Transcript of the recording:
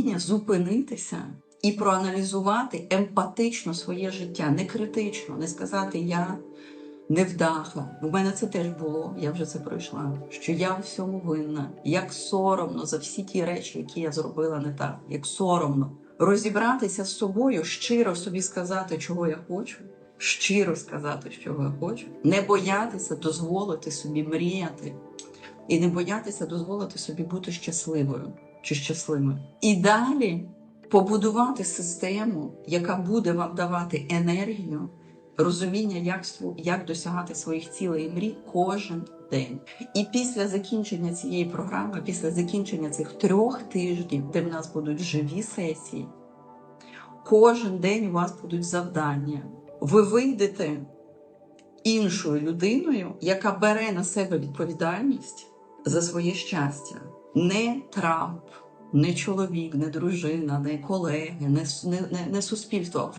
вміння зупинитися і проаналізувати емпатично своє життя, не критично, не сказати я невдаха. У мене це теж було, я вже це пройшла. Що я у всьому винна, як соромно за всі ті речі, які я зробила не так, як соромно. Розібратися з собою, щиро собі сказати, чого я хочу, щиро сказати, чого я хочу, не боятися дозволити собі мріяти, і не боятися дозволити собі бути щасливою чи щасливим. І далі побудувати систему, яка буде вам давати енергію, розуміння, як, як досягати своїх цілей і мрій кожен день. І після закінчення цієї програми, після закінчення цих трьох тижнів, де в нас будуть живі сесії, кожен день у вас будуть завдання. Ви вийдете іншою людиною, яка бере на себе відповідальність за своє щастя. Не Трамп, не чоловік, не дружина, не колеги, не, не, не, не суспільство.